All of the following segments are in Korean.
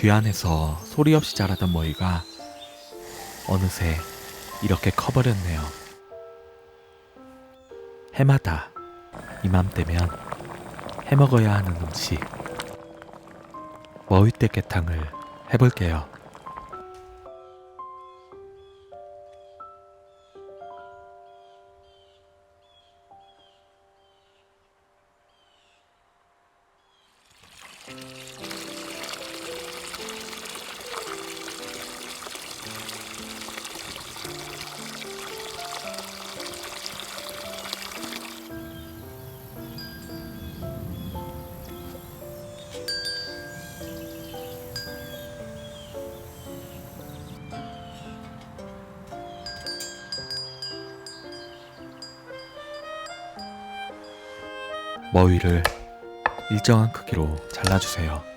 뒤안에서 소리 없이 자라던 머리가 어느새 이렇게 커버렸네요. 해마다 이맘때면 해먹어야 하는 음식 머위떼 깨탕을 해볼게요. 머위를 일정한 크기로 잘라주세요.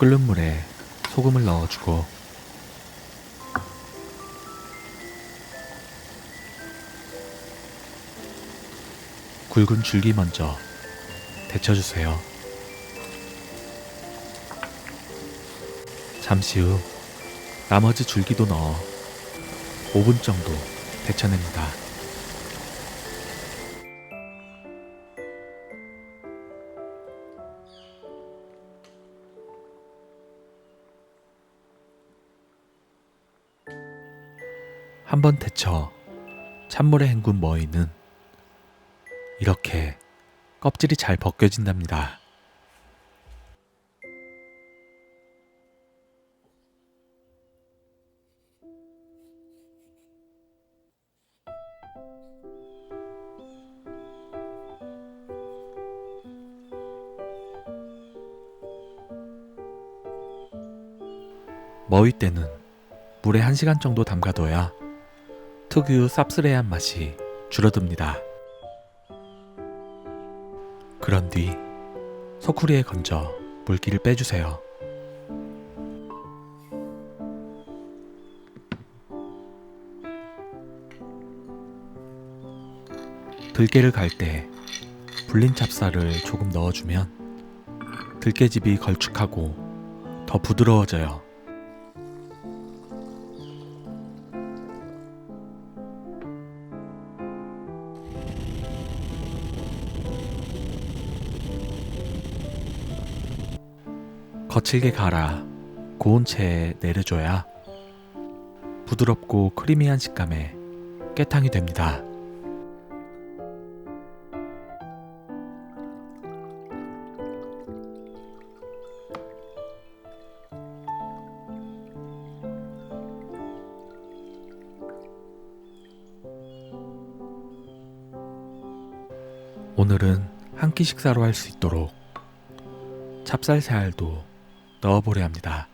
끓는 물에 소금을 넣어주고 굵은 줄기 먼저 데쳐주세요. 잠시 후 나머지 줄기도 넣어 5분 정도 데쳐냅니다. 한번 데쳐 찬물에 헹군 머위는 이렇게 껍질이 잘 벗겨진답니다. 머위 때는 물에 1시간 정도 담가둬야 특유 쌉스레한 맛이 줄어듭니다. 그런 뒤 소쿠리에 건져 물기를 빼주세요. 들깨를 갈 때 불린 찹쌀을 조금 넣어주면 들깨즙이 걸쭉하고 더 부드러워져요. 거칠게 갈아 고운 채에 내려줘야 부드럽고 크리미한 식감의 깨탕이 됩니다. 오늘은 한 끼 식사로 할 수 있도록 찹쌀 새알도 넣어보려 합니다.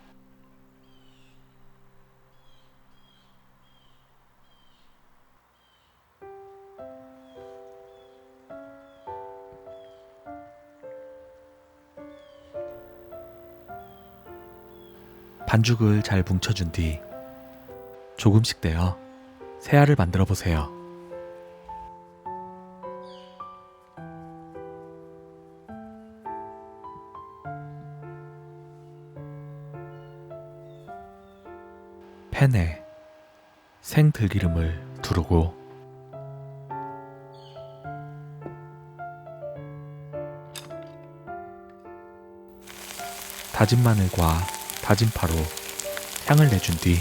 반죽을 잘 뭉쳐준 뒤 조금씩 떼어 새알을 만들어 보세요. 팬에 생 들기름을 두르고 다진 마늘과 다진 파로 향을 내준 뒤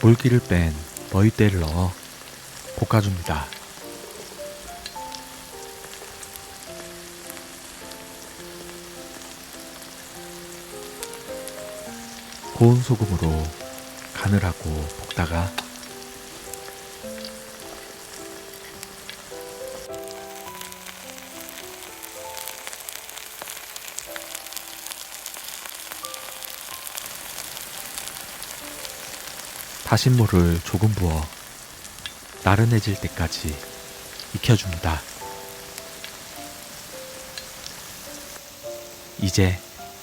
물기를 뺀 머위대를 넣어 볶아줍니다. 고운 소금으로 간을 하고 볶다가 다신물을 조금 부어 나른해질 때까지 익혀줍니다. 이제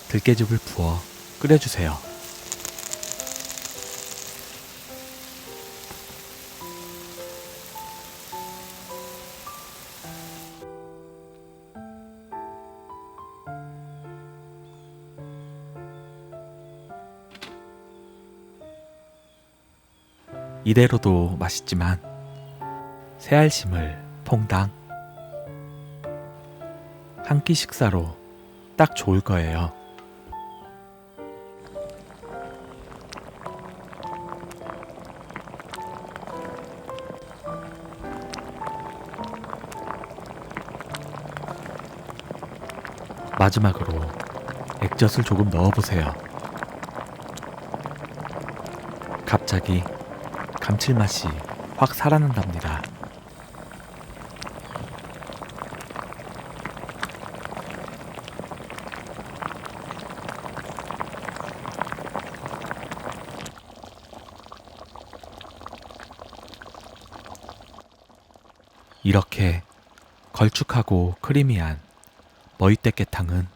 들깨즙을 부어 끓여주세요. 이대로도 맛있지만 새알심을 퐁당 한 끼 식사로 딱 좋을 거예요. 마지막으로 액젓을 조금 넣어보세요. 갑자기 감칠맛이 확 살아난답니다. 이렇게 걸쭉하고 크리미한 머위떼깨탕은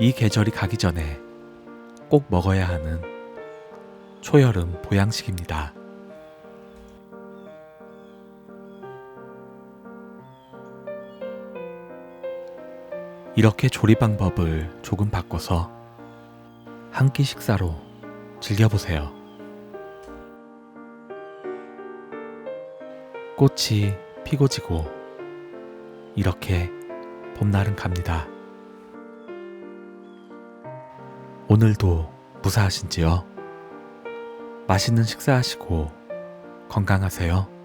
이 계절이 가기 전에 꼭 먹어야 하는 초여름 보양식입니다. 이렇게 조리 방법을 조금 바꿔서 한 끼 식사로 즐겨보세요. 꽃이 피고 지고 이렇게 봄날은 갑니다. 오늘도 무사하신지요? 맛있는 식사하시고 건강하세요.